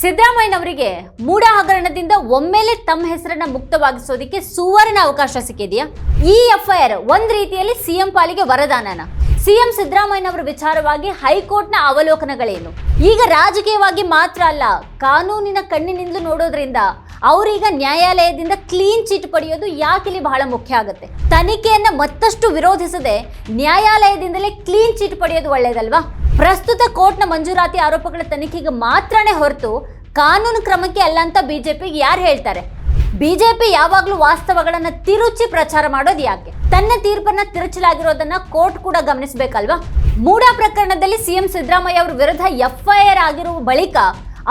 ಸಿದ್ದರಾಮಯ್ಯನವರಿಗೆ ಮೂಡ ಹಗರಣದಿಂದ ಒಮ್ಮೆಲೆ ತಮ್ಮ ಹೆಸರನ್ನ ಮುಕ್ತವಾಗಿಸೋದಕ್ಕೆ ಸುವರ್ಣ ಅವಕಾಶ ಸಿಕ್ಕಿದೆಯಾ? ಈ ಎಫ್ಐಆರ್ ಒಂದ್ ರೀತಿಯಲ್ಲಿ ಸಿಎಂ ಪಾಲಿಗೆ ವರದಾನನ. ಸಿಎಂ ಸಿದ್ದರಾಮಯ್ಯನವರ ವಿಚಾರವಾಗಿ ಹೈಕೋರ್ಟ್ನ ಅವಲೋಕನಗಳೇನು? ಈಗ ರಾಜಕೀಯವಾಗಿ ಮಾತ್ರ ಅಲ್ಲ, ಕಾನೂನಿನ ಕಣ್ಣಿನಿಂದಲೂ ನೋಡೋದ್ರಿಂದ ಅವರೀಗ ನ್ಯಾಯಾಲಯದಿಂದ ಕ್ಲೀನ್ ಚಿಟ್ ಪಡೆಯೋದು ಯಾಕಿಲ್ಲಿ ಬಹಳ ಮುಖ್ಯ ಆಗುತ್ತೆ? ತನಿಖೆಯನ್ನ ಮತ್ತಷ್ಟು ವಿರೋಧಿಸದೆ ನ್ಯಾಯಾಲಯದಿಂದಲೇ ಕ್ಲೀನ್ ಚಿಟ್ ಪಡೆಯೋದು ಒಳ್ಳೇದಲ್ವಾ? ಪ್ರಸ್ತುತ ಕೋರ್ಟ್ನ ಮಂಜೂರಾತಿ ಆರೋಪಗಳ ತನಿಖೆಗೆ ಮಾತ್ರನೇ ಹೊರತು ಕಾನೂನು ಕ್ರಮಕ್ಕೆ ಅಲ್ಲ ಅಂತ ಬಿಜೆಪಿಗೆ ಯಾರು ಹೇಳ್ತಾರೆ? ಬಿಜೆಪಿ ಯಾವಾಗಲೂ ವಾಸ್ತವಗಳನ್ನ ತಿರುಚಿ ಪ್ರಚಾರ ಮಾಡೋದು ಯಾಕೆ? ತನ್ನ ತೀರ್ಪನ್ನ ತಿರುಚಲಾಗಿರೋದನ್ನ ಕೋರ್ಟ್ ಕೂಡ ಗಮನಿಸಬೇಕಲ್ವಾ? ಮೂಡಾ ಪ್ರಕರಣದಲ್ಲಿ ಸಿಎಂ ಸಿದ್ದರಾಮಯ್ಯ ಅವರ ವಿರುದ್ಧ ಎಫ್ಐಆರ್ ಆಗಿರುವ ಬಳಿಕ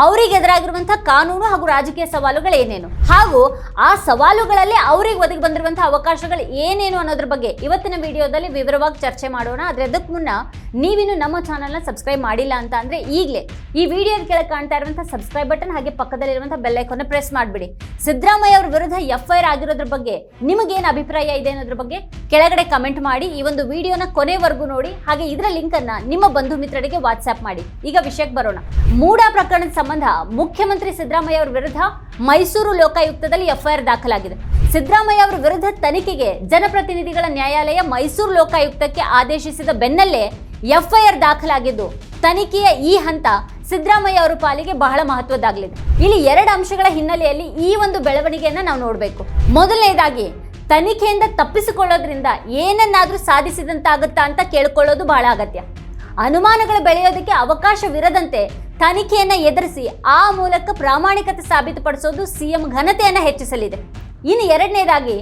ಅವರಿಗೆ ಎದುರಾಗಿರುವಂತಹ ಕಾನೂನು ಹಾಗೂ ರಾಜಕೀಯ ಸವಾಲುಗಳು ಏನೇನು? ಹಾಗೂ ಆ ಸವಾಲುಗಳಲ್ಲಿ ಅವರಿಗೆ ಒದಗಿ ಬಂದಿರುವಂತಹ ಅವಕಾಶಗಳು ಏನೇನು ಅನ್ನೋದ್ರ ಬಗ್ಗೆ ಇವತ್ತಿನ ವಿಡಿಯೋದಲ್ಲಿ ವಿವರವಾಗಿ ಚರ್ಚೆ ಮಾಡೋಣ. ಆದ್ರೆ ಅದಕ್ಕೆ ಮುನ್ನ ನೀವಿನ್ನು ನಮ್ಮ ಚಾನಲ್ನ ಸಬ್ಸ್ಕ್ರೈಬ್ ಮಾಡಿಲ್ಲ ಅಂತ ಅಂದ್ರೆ ಈಗಲೇ ಈ ವಿಡಿಯೋ ಕೆಳಗೆ ಕಾಣ್ತಾ ಇರುವಂತಹ ಸಬ್ಸ್ಕ್ರೈಬ್ ಬಟನ್ ಹಾಗೆ ಪಕ್ಕದಲ್ಲಿರುವಂತಹ ಬೆಲ್ ಐಕಾನ್ ಪ್ರೆಸ್ ಮಾಡಿಬಿಡಿ. ಸಿದ್ದರಾಮಯ್ಯ ಅವರ ವಿರುದ್ಧ ಎಫ್ಐಆರ್ ಆಗಿರೋದ್ರ ಬಗ್ಗೆ ನಿಮಗೇನು ಅಭಿಪ್ರಾಯ ಇದೆ ಅನ್ನೋದ್ರ ಬಗ್ಗೆ ಕೆಳಗಡೆ ಕಮೆಂಟ್ ಮಾಡಿ, ಈ ಒಂದು ವಿಡಿಯೋನ ಕೊನೆವರೆಗೂ ನೋಡಿ, ಹಾಗೆ ಇದರ ಲಿಂಕ್ ಅನ್ನ ನಿಮ್ಮ ಬಂಧು ಮಿತ್ರರಿಗೆ ವಾಟ್ಸ್ಆಪ್ ಮಾಡಿ. ಈಗ ವಿಷಯಕ್ಕೆ ಬರೋಣ. ಮೂಡಾ ಪ್ರಕರಣದ ಸಂಬಂಧ ಮುಖ್ಯಮಂತ್ರಿ ಸಿದ್ದರಾಮಯ್ಯ ಅವರ ವಿರುದ್ಧ ಮೈಸೂರು ಲೋಕಾಯುಕ್ತದಲ್ಲಿ ಎಫ್ಐಆರ್ ದಾಖಲಾಗಿದೆ. ಸಿದ್ದರಾಮಯ್ಯ ಅವರ ವಿರುದ್ಧ ತನಿಖೆಗೆ ಜನಪ್ರತಿನಿಧಿಗಳ ನ್ಯಾಯಾಲಯ ಮೈಸೂರು ಲೋಕಾಯುಕ್ತಕ್ಕೆ ಆದೇಶಿಸಿದ ಬೆನ್ನಲ್ಲೇ ಎಫ್ಐಆರ್ ದಾಖಲಾಗಿದ್ದು, ತನಿಖೆಯ ಈ ಹಂತ ಸಿದ್ದರಾಮಯ್ಯ ಅವರ ಪಾಲಿಗೆ ಬಹಳ ಮಹತ್ವದ್ದಾಗಲಿದೆ. ಇಲ್ಲಿ ಎರಡು ಅಂಶಗಳ ಹಿನ್ನೆಲೆಯಲ್ಲಿ ಈ ಒಂದು ಬೆಳವಣಿಗೆಯನ್ನು ನಾವು ನೋಡಬೇಕು. ಮೊದಲನೇದಾಗಿ, ತನಿಖೆಯಿಂದ ತಪ್ಪಿಸಿಕೊಳ್ಳೋದ್ರಿಂದ ಏನನ್ನಾದರೂ ಸಾಧಿಸಿದಂತಾಗುತ್ತಾ ಅಂತ ಕೇಳ್ಕೊಳ್ಳೋದು ಬಹಳ ಅಗತ್ಯ. ಅನುಮಾನಗಳು ಬೆಳೆಯೋದಕ್ಕೆ ಅವಕಾಶವಿರದಂತೆ ತನಿಖೆಯನ್ನು ಎದುರಿಸಿ ಆ ಮೂಲಕ ಪ್ರಾಮಾಣಿಕತೆ ಸಾಬೀತುಪಡಿಸೋದು ಸಿಎಂ ಘನತೆಯನ್ನ ಹೆಚ್ಚಿಸಲಿದೆ. ಇನ್ನು ಎರಡನೇದಾಗಿ,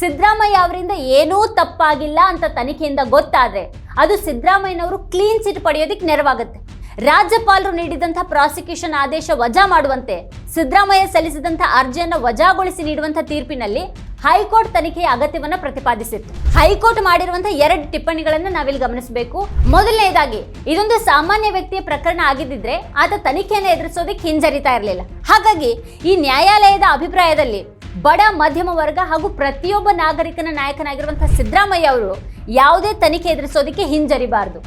ಸಿದ್ದರಾಮಯ್ಯ ಅವರಿಂದ ಏನೂ ತಪ್ಪಾಗಿಲ್ಲ ಅಂತ ತನಿಖೆಯಿಂದ ಗೊತ್ತಾದ್ರೆ ಅದು ಸಿದ್ದರಾಮಯ್ಯನವರು ಕ್ಲೀನ್ ಚಿಟ್ ಪಡೆಯೋದಕ್ಕೆ ನೆರವಾಗುತ್ತೆ. ರಾಜ್ಯಪಾಲರು ನೀಡಿದಂತಹ ಪ್ರಾಸಿಕ್ಯೂಷನ್ ಆದೇಶ ವಜಾ ಮಾಡುವಂತೆ ಸಿದ್ದರಾಮಯ್ಯ ಸಲ್ಲಿಸಿದಂತಹ ಅರ್ಜಿಯನ್ನು ವಜಾಗೊಳಿಸಿ ನೀಡುವಂತಹ ತೀರ್ಪಿನಲ್ಲಿ ಹೈಕೋರ್ಟ್ ತನಿಖೆಯ ಅಗತ್ಯವನ್ನು ಪ್ರತಿಪಾದಿಸಿತ್ತು. ಹೈಕೋರ್ಟ್ ಮಾಡಿರುವಂತಹ ಎರಡು ಟಿಪ್ಪಣಿಗಳನ್ನು ನಾವಿಲ್ಲಿ ಗಮನಿಸಬೇಕು. ಮೊದಲನೇದಾಗಿ, ಇದೊಂದು ಸಾಮಾನ್ಯ ವ್ಯಕ್ತಿಯ ಪ್ರಕರಣ ಆಗಿದ್ದಿದ್ರೆ ಆತ ತನಿಖೆಯನ್ನು ಎದುರಿಸೋದಕ್ಕೆ ಹಿಂಜರಿತಾ ಇರಲಿಲ್ಲ. ಹಾಗಾಗಿ ಈ ನ್ಯಾಯಾಲಯದ ಅಭಿಪ್ರಾಯದಲ್ಲಿ ಬಡ, ಮಧ್ಯಮ ವರ್ಗ ಹಾಗೂ ಪ್ರತಿಯೊಬ್ಬ ನಾಗರಿಕನ ನಾಯಕನಾಗಿರುವಂತಹ ಸಿದ್ದರಾಮಯ್ಯ ಅವರು ಯಾವುದೇ ತನಿಖೆ ಎದುರಿಸೋದಕ್ಕೆ ಹಿಂಜರಿಬಾರದು.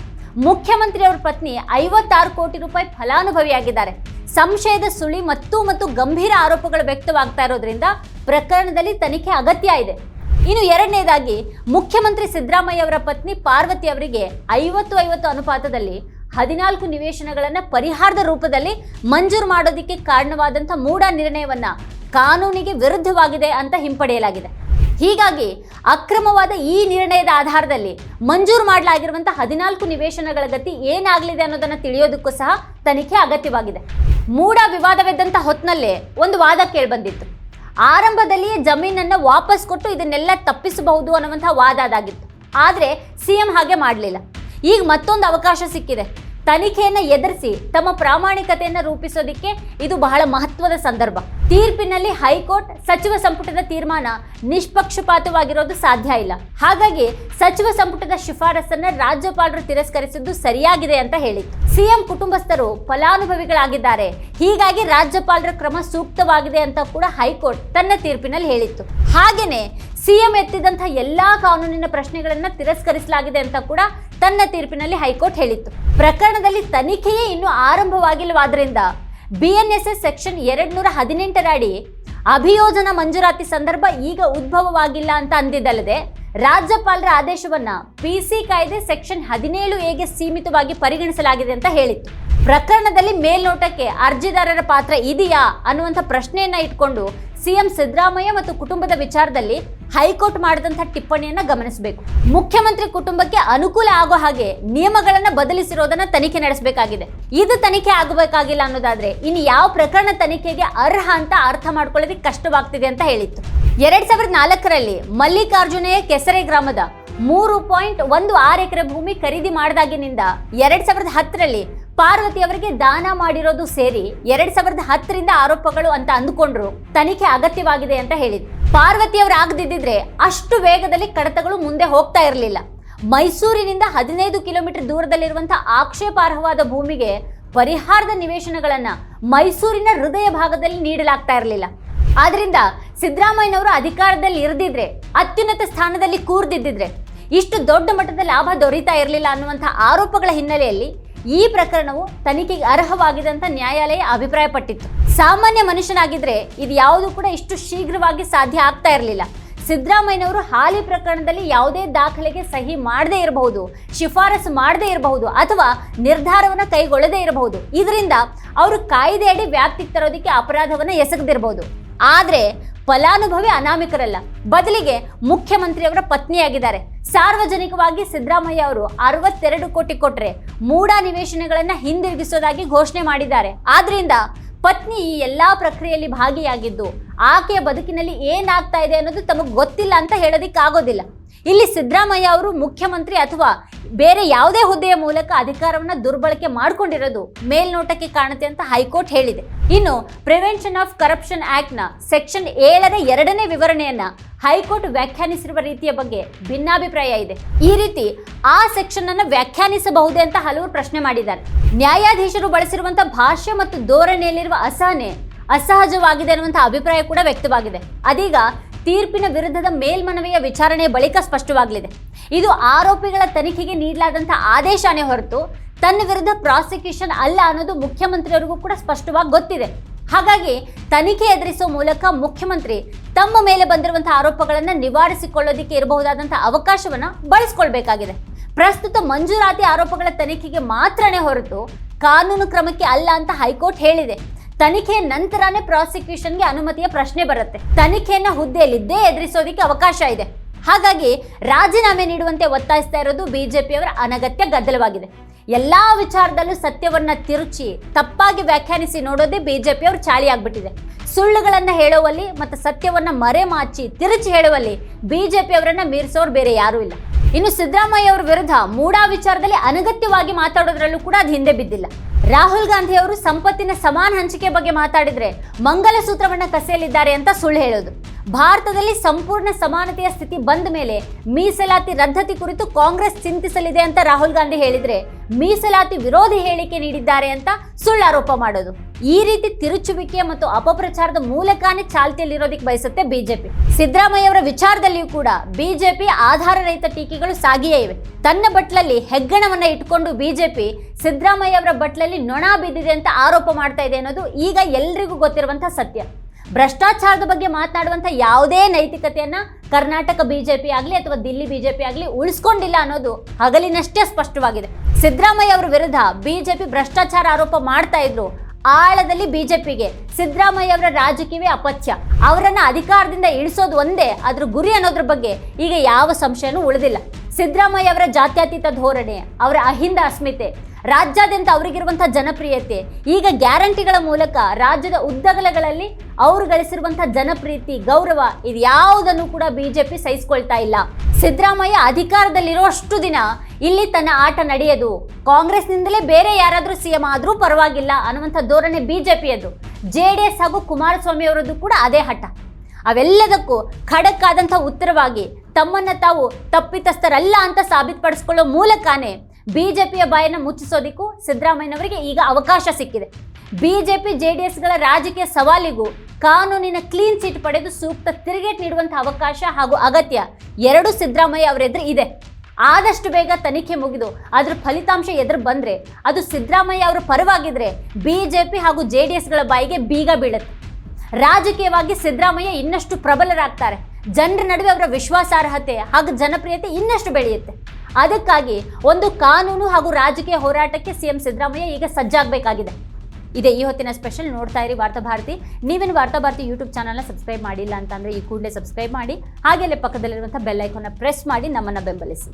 ಮುಖ್ಯಮಂತ್ರಿ ಅವರ ಪತ್ನಿ ಐವತ್ತಾರು ಕೋಟಿ ರೂಪಾಯಿ ಫಲಾನುಭವಿಯಾಗಿದ್ದಾರೆ. ಸಂಶಯದ ಸುಳಿ ಮತ್ತು ಮತ್ತು ಗಂಭೀರ ಆರೋಪಗಳು ವ್ಯಕ್ತವಾಗ್ತಾ ಇರೋದ್ರಿಂದ ಪ್ರಕರಣದಲ್ಲಿ ತನಿಖೆ ಅಗತ್ಯ ಇದೆ. ಇನ್ನು ಎರಡನೇದಾಗಿ, ಮುಖ್ಯಮಂತ್ರಿ ಸಿದ್ದರಾಮಯ್ಯ ಅವರ ಪತ್ನಿ ಪಾರ್ವತಿ ಅವರಿಗೆ ಐವತ್ತು ಐವತ್ತು ಅನುಪಾತದಲ್ಲಿ ಹದಿನಾಲ್ಕು ನಿವೇಶನಗಳನ್ನು ಪರಿಹಾರದ ರೂಪದಲ್ಲಿ ಮಂಜೂರು ಮಾಡೋದಕ್ಕೆ ಕಾರಣವಾದಂಥ ಮೂಢ ನಿರ್ಣಯವನ್ನು ಕಾನೂನಿಗೆ ವಿರುದ್ಧವಾಗಿದೆ ಅಂತ ಹಿಂಪಡೆಯಲಾಗಿದೆ. ಹೀಗಾಗಿ ಅಕ್ರಮವಾದ ಈ ನಿರ್ಣಯದ ಆಧಾರದಲ್ಲಿ ಮಂಜೂರು ಮಾಡಲಾಗಿರುವಂಥ ಹದಿನಾಲ್ಕು ನಿವೇಶನಗಳ ಗತಿ ಏನಾಗಲಿದೆ ಅನ್ನೋದನ್ನು ತಿಳಿಯೋದಕ್ಕೂ ಸಹ ತನಿಖೆ ಅಗತ್ಯವಾಗಿದೆ. ಮೂಡ ವಿವಾದವಿದ್ದಂಥ ಹೊತ್ತಿನಲ್ಲೇ ಒಂದು ವಾದ ಕೇಳಿಬಂದಿತ್ತು. ಆರಂಭದಲ್ಲಿಯೇ ಜಮೀನನ್ನು ವಾಪಸ್ ಕೊಟ್ಟು ಇದನ್ನೆಲ್ಲ ತಪ್ಪಿಸಬಹುದು ಅನ್ನುವಂಥ ವಾದ ಅದಾಗಿತ್ತು. ಆದರೆ ಸಿ ಎಂ ಹಾಗೆ ಮಾಡಲಿಲ್ಲ. ಈಗ ಮತ್ತೊಂದು ಅವಕಾಶ ಸಿಕ್ಕಿದೆ. ತನಿಖೆಯನ್ನು ಎದುರಿಸಿ ತಮ್ಮ ಪ್ರಾಮಾಣಿಕತೆಯನ್ನು ರೂಪಿಸೋದಿಕ್ಕೆ ಇದು ಬಹಳ ಮಹತ್ವದ ಸಂದರ್ಭ. ತೀರ್ಪಿನಲ್ಲಿ ಹೈಕೋರ್ಟ್ ಸಚಿವ ಸಂಪುಟದ ತೀರ್ಮಾನ ನಿಷ್ಪಕ್ಷಪಾತವಾಗಿರೋದು ಸಾಧ್ಯ ಇಲ್ಲ. ಹಾಗಾಗಿ ಸಚಿವ ಸಂಪುಟದ ಶಿಫಾರಸನ್ನ ರಾಜ್ಯಪಾಲರು ತಿರಸ್ಕರಿಸಿದ್ದು ಸರಿಯಾಗಿದೆ ಅಂತ ಹೇಳಿತ್ತು ಸಿಎಂ ಕುಟುಂಬಸ್ಥರು ಫಲಾನುಭವಿಗಳಾಗಿದ್ದಾರೆ. ಹೀಗಾಗಿ ರಾಜ್ಯಪಾಲರ ಕ್ರಮ ಸೂಕ್ತವಾಗಿದೆ ಅಂತ ಕೂಡ ಹೈಕೋರ್ಟ್ ತನ್ನ ತೀರ್ಪಿನಲ್ಲಿ ಹೇಳಿತ್ತು. ಹಾಗೇನೆ ಸಿಎಂ ಎತ್ತಿದಂಥ ಎಲ್ಲ ಕಾನೂನಿನ ಪ್ರಶ್ನೆಗಳನ್ನು ತಿರಸ್ಕರಿಸಲಾಗಿದೆ ಅಂತ ಕೂಡ ತನ್ನ ತೀರ್ಪಿನಲ್ಲಿ ಹೈಕೋರ್ಟ್ ಹೇಳಿತ್ತು. ಪ್ರಕರಣದಲ್ಲಿ ತನಿಖೆಯೇ ಇನ್ನೂ ಆರಂಭವಾಗಿಲ್ಲವಾದ್ರಿಂದ ಬಿಎನ್ಎಸ್ಎಸ್ ಸೆಕ್ಷನ್ ಎರಡ್ ನೂರ ಹದಿನೆಂಟರ ಅಡಿ ಅಭಿಯೋಜನ ಮಂಜೂರಾತಿ ಸಂದರ್ಭ ಈಗ ಉದ್ಭವವಾಗಿಲ್ಲ ಅಂತ ಅಂದಿದ್ದಲ್ಲದೆ ರಾಜ್ಯಪಾಲರ ಆದೇಶವನ್ನ ಪಿಸಿ ಕಾಯ್ದೆ ಸೆಕ್ಷನ್ ಹದಿನೇಳು ಎಗೆ ಸೀಮಿತವಾಗಿ ಪರಿಗಣಿಸಲಾಗಿದೆ ಅಂತ ಹೇಳಿತ್ತು. ಪ್ರಕರಣದಲ್ಲಿ ಮೇಲ್ನೋಟಕ್ಕೆ ಅರ್ಜಿದಾರರ ಪಾತ್ರ ಇದೆಯಾ ಅನ್ನುವಂಥ ಪ್ರಶ್ನೆಯನ್ನ ಇಟ್ಕೊಂಡು ಸಿಎಂ ಸಿದ್ದರಾಮಯ್ಯ ಮತ್ತು ಕುಟುಂಬದ ವಿಚಾರದಲ್ಲಿ ಹೈಕೋರ್ಟ್ ಮಾಡಿದಂಥ ಟಿಪ್ಪಣಿಯನ್ನ ಗಮನಿಸಬೇಕು. ಮುಖ್ಯಮಂತ್ರಿ ಕುಟುಂಬಕ್ಕೆ ಅನುಕೂಲ ಆಗೋ ಹಾಗೆ ನಿಯಮಗಳನ್ನ ಬದಲಿಸಿರೋದನ್ನ ತನಿಖೆ ನಡೆಸಬೇಕಾಗಿದೆ. ಇದು ತನಿಖೆ ಆಗಬೇಕಾಗಿಲ್ಲ ಅನ್ನೋದಾದ್ರೆ ಇನ್ನು ಯಾವ ಪ್ರಕರಣ ತನಿಖೆಗೆ ಅರ್ಹ ಅಂತ ಅರ್ಥ ಮಾಡ್ಕೊಳ್ಳೋದಕ್ಕೆ ಕಷ್ಟವಾಗ್ತಿದೆ ಅಂತ ಹೇಳಿತ್ತು. ಎರಡ್ ಸಾವಿರದ ನಾಲ್ಕರಲ್ಲಿ ಮಲ್ಲಿಕಾರ್ಜುನೆಯ ಕೆಸರೆ ಗ್ರಾಮದ ಮೂರು ಪಾಯಿಂಟ್ ಒಂದು ಆರು ಎಕರೆ ಭೂಮಿ ಖರೀದಿ ಮಾಡಿದಾಗಿನಿಂದ ಎರಡ್ ಸಾವಿರದ ಹತ್ತರಲ್ಲಿ ಪಾರ್ವತಿ ಅವರಿಗೆ ದಾನ ಮಾಡಿರೋದು ಸೇರಿ ಎರಡ್ ಸಾವಿರದ ಹತ್ತರಿಂದ ಆರೋಪಗಳು ಅಂತ ಅಂದುಕೊಂಡ್ರು. ತನಿಖೆ ಅಗತ್ಯವಾಗಿದೆ ಅಂತ ಹೇಳಿದ್ರು. ಪಾರ್ವತಿ ಅವರು ಆಗದಿದ್ದಿದ್ರೆ ಅಷ್ಟು ವೇಗದಲ್ಲಿ ಕಡತಗಳು ಮುಂದೆ ಹೋಗ್ತಾ ಇರಲಿಲ್ಲ. ಮೈಸೂರಿನಿಂದ ಹದಿನೈದು ಕಿಲೋಮೀಟರ್ ದೂರದಲ್ಲಿರುವಂತಹ ಆಕ್ಷೇಪಾರ್ಹವಾದ ಭೂಮಿಗೆ ಪರಿಹಾರದ ನಿವೇಶನಗಳನ್ನ ಮೈಸೂರಿನ ಹೃದಯ ಭಾಗದಲ್ಲಿ ನೀಡಲಾಗ್ತಾ ಇರಲಿಲ್ಲ. ಆದ್ರಿಂದ ಸಿದ್ದರಾಮಯ್ಯನವರು ಅಧಿಕಾರದಲ್ಲಿ ಇರದಿದ್ರೆ, ಅತ್ಯುನ್ನತ ಸ್ಥಾನದಲ್ಲಿ ಕೂರ್ದಿದ್ದಿದ್ರೆ, ಇಷ್ಟು ದೊಡ್ಡ ಮಟ್ಟದ ಲಾಭ ದೊರೀತಾ ಇರಲಿಲ್ಲ ಅನ್ನುವಂಥ ಆರೋಪಗಳ ಹಿನ್ನೆಲೆಯಲ್ಲಿ ಈ ಪ್ರಕರಣವು ತನಿಖೆಗೆ ಅರ್ಹವಾಗಿದೆ ಅಂತ ನ್ಯಾಯಾಲಯ ಅಭಿಪ್ರಾಯಪಟ್ಟಿತ್ತು. ಸಾಮಾನ್ಯ ಮನುಷ್ಯನಾಗಿದ್ರೆ ಇದು ಯಾವುದು ಕೂಡ ಇಷ್ಟು ಶೀಘ್ರವಾಗಿ ಸಾಧ್ಯ ಆಗ್ತಾ ಇರಲಿಲ್ಲ. ಸಿದ್ದರಾಮಯ್ಯನವರು ಹಾಲಿ ಪ್ರಕರಣದಲ್ಲಿ ಯಾವುದೇ ದಾಖಲೆಗೆ ಸಹಿ ಮಾಡದೇ ಇರಬಹುದು, ಶಿಫಾರಸು ಮಾಡದೇ ಇರಬಹುದು ಅಥವಾ ನಿರ್ಧಾರವನ್ನು ಕೈಗೊಳ್ಳದೇ ಇರಬಹುದು. ಇದರಿಂದ ಅವರು ಕಾಯ್ದೆಯಡಿ ವ್ಯಾಪ್ತಿಗೆ ತರೋದಕ್ಕೆ ಅಪರಾಧವನ್ನು ಎಸಗದಿರಬಹುದು. ಆದರೆ ಫಲಾನುಭವಿ ಅನಾಮಿಕರಲ್ಲ. ಬದಲಿಗೆ ಮುಖ್ಯಮಂತ್ರಿಯವರ ಪತ್ನಿಯಾಗಿದ್ದಾರೆ. ಸಾರ್ವಜನಿಕವಾಗಿ ಸಿದ್ದರಾಮಯ್ಯ ಅವರು ಅರವತ್ತೆರಡು ಕೋಟಿ ಕೊಟ್ಟರೆ ಮೂಡ ನಿವೇಶನಗಳನ್ನ ಹಿಂದಿರುಗಿಸೋದಾಗಿ ಘೋಷಣೆ ಮಾಡಿದ್ದಾರೆ. ಆದ್ರಿಂದ ಪತ್ನಿ ಈ ಎಲ್ಲಾ ಪ್ರಕ್ರಿಯೆಯಲ್ಲಿ ಭಾಗಿಯಾಗಿದ್ದು ಆಕೆಯ ಬದುಕಿನಲ್ಲಿ ಏನಾಗ್ತಾ ಇದೆ ಅನ್ನೋದು ತಮಗೆ ಗೊತ್ತಿಲ್ಲ ಅಂತ ಹೇಳೋದಿಕ್ಕೆ ಆಗೋದಿಲ್ಲ ಇಲ್ಲಿ ಸಿದ್ದರಾಮಯ್ಯ ಅವರು ಮುಖ್ಯಮಂತ್ರಿ ಅಥವಾ ಬೇರೆ ಯಾವುದೇ ಹುದ್ದೆಯ ಮೂಲಕ ಅಧಿಕಾರವನ್ನ ದುರ್ಬಳಕೆ ಮಾಡ್ಕೊಂಡಿರೋದು ಮೇಲ್ನೋಟಕ್ಕೆ ಕಾಣುತ್ತೆ ಅಂತ ಹೈಕೋರ್ಟ್ ಹೇಳಿದೆ. ಇನ್ನು ಪ್ರಿವೆನ್ಷನ್ ಆಫ್ ಕರಪ್ಷನ್ ಆಕ್ಟ್ನ ಸೆಕ್ಷನ್ ಏಳರ ಎರಡನೇ ವಿವರಣೆಯನ್ನ ಹೈಕೋರ್ಟ್ ವ್ಯಾಖ್ಯಾನಿಸಿರುವ ರೀತಿಯ ಬಗ್ಗೆ ಭಿನ್ನಾಭಿಪ್ರಾಯ ಇದೆ. ಈ ರೀತಿ ಆ ಸೆಕ್ಷನ್ ಅನ್ನು ವ್ಯಾಖ್ಯಾನಿಸಬಹುದೇ ಅಂತ ಹಲವರು ಪ್ರಶ್ನೆ ಮಾಡಿದ್ದಾರೆ. ನ್ಯಾಯಾಧೀಶರು ಬಳಸಿರುವಂತಹ ಭಾಷೆ ಮತ್ತು ಧೋರಣೆಯಲ್ಲಿರುವ ಅಸಹನೆ ಅಸಹಜವಾಗಿದೆ ಅನ್ನುವಂಥ ಅಭಿಪ್ರಾಯ ಕೂಡ ವ್ಯಕ್ತವಾಗಿದೆ. ಅದೀಗ ತೀರ್ಪಿನ ವಿರುದ್ಧದ ಮೇಲ್ಮನವಿಯ ವಿಚಾರಣೆಯ ಬಳಿಕ ಸ್ಪಷ್ಟವಾಗಲಿದೆ. ಇದು ಆರೋಪಿಗಳ ತನಿಖೆಗೆ ನೀಡಲಾದಂಥ ಆದೇಶನೇ ಹೊರತು ತನ್ನ ವಿರುದ್ಧ ಪ್ರಾಸಿಕ್ಯೂಷನ್ ಅಲ್ಲ ಅನ್ನೋದು ಮುಖ್ಯಮಂತ್ರಿಯವರಿಗೂ ಕೂಡ ಸ್ಪಷ್ಟವಾಗಿ ಗೊತ್ತಿದೆ. ಹಾಗಾಗಿ ತನಿಖೆ ಎದುರಿಸುವ ಮೂಲಕ ಮುಖ್ಯಮಂತ್ರಿ ತಮ್ಮ ಮೇಲೆ ಬಂದಿರುವಂತಹ ಆರೋಪಗಳನ್ನು ನಿವಾರಿಸಿಕೊಳ್ಳೋದಿಕ್ಕೆ ಇರಬಹುದಾದಂತಹ ಅವಕಾಶವನ್ನ ಬಳಸ್ಕೊಳ್ಬೇಕಾಗಿದೆ. ಪ್ರಸ್ತುತ ಮಂಜೂರಾತಿ ಆರೋಪಗಳ ತನಿಖೆಗೆ ಮಾತ್ರನೇ ಹೊರತು ಕಾನೂನು ಕ್ರಮಕ್ಕೆ ಅಲ್ಲ ಅಂತ ಹೈಕೋರ್ಟ್ ಹೇಳಿದೆ. ತನಿಖೆಯ ನಂತರನೇ ಪ್ರಾಸಿಕ್ಯೂಷನ್ಗೆ ಅನುಮತಿಯ ಪ್ರಶ್ನೆ ಬರುತ್ತೆ. ತನಿಖೆಯನ್ನ ಹುದ್ದೆಯಲ್ಲಿದ್ದೇ ಎದುರಿಸೋದಿಕ್ಕೆ ಅವಕಾಶ ಇದೆ. ಹಾಗಾಗಿ ರಾಜೀನಾಮೆ ನೀಡುವಂತೆ ಒತ್ತಾಯಿಸ್ತಾ ಇರೋದು ಬಿಜೆಪಿಯವರ ಅನಗತ್ಯ ಗದ್ದಲವಾಗಿದೆ. ಎಲ್ಲಾ ವಿಚಾರದಲ್ಲೂ ಸತ್ಯವನ್ನ ತಿರುಚಿ, ತಪ್ಪಾಗಿ ವ್ಯಾಖ್ಯಾನಿಸಿ ನೋಡೋದೇ ಬಿಜೆಪಿಯವರು ಚಾಳಿ ಆಗ್ಬಿಟ್ಟಿದೆ. ಸುಳ್ಳುಗಳನ್ನ ಹೇಳುವಲ್ಲಿ ಮತ್ತು ಸತ್ಯವನ್ನ ಮರೆಮಾಚಿ ತಿರುಚಿ ಹೇಳುವಲ್ಲಿ ಬಿಜೆಪಿಯವರನ್ನ ಮೀರಿಸೋರು ಬೇರೆ ಯಾರೂ ಇಲ್ಲ. ಇನ್ನು ಸಿದ್ದರಾಮಯ್ಯ ಅವರ ವಿರುದ್ಧ ಮೂಡಾ ವಿಚಾರದಲ್ಲಿ ಅನಗತ್ಯವಾಗಿ ಮಾತಾಡೋದ್ರಲ್ಲೂ ಕೂಡ ಅದು ಹಿಂದೆ ಬಿದ್ದಿಲ್ಲ. ರಾಹುಲ್ ಗಾಂಧಿ ಅವರು ಸಂಪತ್ತಿನ ಸಮಾನ ಹಂಚಿಕೆ ಬಗ್ಗೆ ಮಾತಾಡಿದ್ರೆ ಮಂಗಲಸೂತ್ರವನ್ನ ಕಸೆಯಲಿದ್ದಾರೆ ಅಂತ ಸುಳ್ಳು ಹೇಳೋದು. ಭಾರತದಲ್ಲಿ ಸಂಪೂರ್ಣ ಸಮಾನತೆಯ ಸ್ಥಿತಿ ಬಂದ ಮೇಲೆ ಮೀಸಲಾತಿ ರದ್ದತಿ ಕುರಿತು ಕಾಂಗ್ರೆಸ್ ಚಿಂತಿಸಲಿದೆ ಅಂತ ರಾಹುಲ್ ಗಾಂಧಿ ಹೇಳಿದ್ರೆ ಮೀಸಲಾತಿ ವಿರೋಧಿ ಹೇಳಿಕೆ ನೀಡಿದ್ದಾರೆ ಅಂತ ಸುಳ್ಳು ಆರೋಪ ಮಾಡೋದು. ಈ ರೀತಿ ತಿರುಚುವಿಕೆ ಮತ್ತು ಅಪಪ್ರಚಾರದ ಮೂಲಕನೇ ಚಾಲ್ತಿಯಲ್ಲಿರೋದಕ್ಕೆ ಬಯಸುತ್ತೆ ಬಿಜೆಪಿ. ಸಿದ್ದರಾಮಯ್ಯ ಅವರ ವಿಚಾರದಲ್ಲಿಯೂ ಕೂಡ ಬಿಜೆಪಿ ಆಧಾರ ರಹಿತ ಟೀಕೆಗಳು ಸಾಗಿಯೇ ಇವೆ. ತನ್ನ ಬಟ್ಲಲ್ಲಿ ಹೆಗ್ಗಣವನ್ನ ಇಟ್ಕೊಂಡು ಬಿಜೆಪಿ ಸಿದ್ದರಾಮಯ್ಯ ಅವರ ಬಟ್ಲಲ್ಲಿ ನೊಣ ಬಿದ್ದಿದೆ ಅಂತ ಆರೋಪ ಮಾಡ್ತಾ ಇದೆ ಅನ್ನೋದು ಈಗ ಎಲ್ರಿಗೂ ಗೊತ್ತಿರುವಂತಹ ಸತ್ಯ. ಭ್ರಷ್ಟಾಚಾರದ ಬಗ್ಗೆ ಮಾತನಾಡುವಂಥ ಯಾವುದೇ ನೈತಿಕತೆಯನ್ನ ಕರ್ನಾಟಕ ಬಿಜೆಪಿ ಆಗಲಿ ಅಥವಾ ದಿಲ್ಲಿ ಬಿಜೆಪಿ ಆಗಲಿ ಉಳಿಸ್ಕೊಂಡಿಲ್ಲ ಅನ್ನೋದು ಹಗಲಿನಷ್ಟೇ ಸ್ಪಷ್ಟವಾಗಿದೆ. ಸಿದ್ದರಾಮಯ್ಯ ಅವರ ವಿರುದ್ಧ ಬಿಜೆಪಿ ಭ್ರಷ್ಟಾಚಾರ ಆರೋಪ ಮಾಡ್ತಾ ಇದ್ರು ಆಳದಲ್ಲಿ ಬಿಜೆಪಿಗೆ ಸಿದ್ದರಾಮಯ್ಯ ಅವರ ರಾಜಕೀಯವೇ ಅಪಥ್ಯ. ಅವರನ್ನು ಅಧಿಕಾರದಿಂದ ಇಳಿಸೋದು ಒಂದೇ ಅದ್ರ ಗುರಿ ಅನ್ನೋದ್ರ ಬಗ್ಗೆ ಈಗ ಯಾವ ಸಂಶಯನೂ ಉಳಿದಿಲ್ಲ. ಸಿದ್ದರಾಮಯ್ಯ ಅವರ ಜಾತ್ಯತೀತ ಧೋರಣೆ, ಅವರ ಅಹಿಂದ ಅಸ್ಮಿತೆ ರಾಜ್ಯಾದ್ಯಂತ ಅವರಿಗಿರುವಂಥ ಜನಪ್ರಿಯತೆ. ಈಗ ಗ್ಯಾರಂಟಿಗಳ ಮೂಲಕ ರಾಜ್ಯದ ಉದ್ದಗಲಗಳಲ್ಲಿ ಅವರು ಗಳಿಸಿರುವಂಥ ಜನಪ್ರೀತಿ, ಗೌರವ ಇದು ಯಾವುದನ್ನು ಕೂಡ ಬಿ ಜೆ ಪಿ ಸಹಿಸ್ಕೊಳ್ತಾ ಇಲ್ಲ. ಸಿದ್ದರಾಮಯ್ಯ ಅಧಿಕಾರದಲ್ಲಿರೋಷ್ಟು ದಿನ ಇಲ್ಲಿ ತನ್ನ ಆಟ ನಡೆಯದು. ಕಾಂಗ್ರೆಸ್ನಿಂದಲೇ ಬೇರೆ ಯಾರಾದರೂ ಸಿ ಎಂ ಆದರೂ ಪರವಾಗಿಲ್ಲ ಅನ್ನುವಂಥ ಧೋರಣೆ ಬಿ ಜೆ ಡಿ ಎಸ್ ಹಾಗೂ ಕುಮಾರಸ್ವಾಮಿ ಅವರದ್ದು ಕೂಡ ಅದೇ ಹಠ. ಅವೆಲ್ಲದಕ್ಕೂ ಖಡಕ್ಕಾದಂಥ ಉತ್ತರವಾಗಿ ತಮ್ಮನ್ನು ತಾವು ತಪ್ಪಿತಸ್ಥರಲ್ಲ ಅಂತ ಸಾಬೀತುಪಡಿಸ್ಕೊಳ್ಳೋ ಮೂಲಕನೇ ಬಿಜೆಪಿಯ ಬಾಯನ್ನು ಮುಚ್ಚಿಸೋದಿಕ್ಕೂ ಸಿದ್ದರಾಮಯ್ಯನವರಿಗೆ ಈಗ ಅವಕಾಶ ಸಿಕ್ಕಿದೆ. ಬಿಜೆಪಿ ಜೆ ಡಿ ಎಸ್ಗಳ ರಾಜಕೀಯ ಸವಾಲಿಗೂ ಕಾನೂನಿನ ಕ್ಲೀನ್ ಚೀಟ್ ಪಡೆದು ಸೂಕ್ತ ತಿರುಗೇಟ್ ನೀಡುವಂಥ ಅವಕಾಶ ಹಾಗೂ ಅಗತ್ಯ ಎರಡು ಸಿದ್ದರಾಮಯ್ಯ ಅವರೆದುರು ಇದೆ. ಆದಷ್ಟು ಬೇಗ ತನಿಖೆ ಮುಗಿದು ಅದರ ಫಲಿತಾಂಶ ಎದುರು ಬಂದರೆ ಅದು ಸಿದ್ದರಾಮಯ್ಯ ಅವರ ಪರವಾಗಿದ್ರೆ ಬಿಜೆಪಿ ಹಾಗೂ ಜೆ ಡಿ ಎಸ್ಗಳ ಬಾಯಿಗೆ ಬೀಗ ಬೀಳುತ್ತೆ. ರಾಜಕೀಯವಾಗಿ ಸಿದ್ದರಾಮಯ್ಯ ಇನ್ನಷ್ಟು ಪ್ರಬಲರಾಗ್ತಾರೆ. ಜನರ ನಡುವೆ ಅವರ ವಿಶ್ವಾಸಾರ್ಹತೆ ಹಾಗೂ ಜನಪ್ರಿಯತೆ ಇನ್ನಷ್ಟು ಬೆಳೆಯುತ್ತೆ. ಅದಕ್ಕಾಗಿ ಒಂದು ಕಾನೂನು ಹಾಗೂ ರಾಜಕೀಯ ಹೋರಾಟಕ್ಕೆ ಸಿಎಂ ಸಿದ್ದರಾಮಯ್ಯ ಈಗ ಸಜ್ಜಾಗಬೇಕಾಗಿದೆ. ಇದೇ ಈ ಹೊತ್ತಿನ ಸ್ಪೆಷಲ್ ನೋಡ್ತಾ ಇರಿ ವಾರ್ತಾಭಾರತಿ ನೀವೇನು ವಾರ್ತಾಭಾರತಿ ಯೂಟ್ಯೂಬ್ ಚಾನಲ್ನ ಸಬ್ಸ್ಕ್ರೈಬ್ ಮಾಡಿಲ್ಲ ಅಂತಂದರೆ ಈ ಕೂಡಲೇ ಸಬ್ಸ್ಕ್ರೈಬ್ ಮಾಡಿ. ಹಾಗೆಯೇ ಪಕ್ಕದಲ್ಲಿರುವಂಥ ಬೆಲ್ ಐಕಾನ್ನ ಪ್ರೆಸ್ ಮಾಡಿ ನಮ್ಮನ್ನು ಬೆಂಬಲಿಸಿ.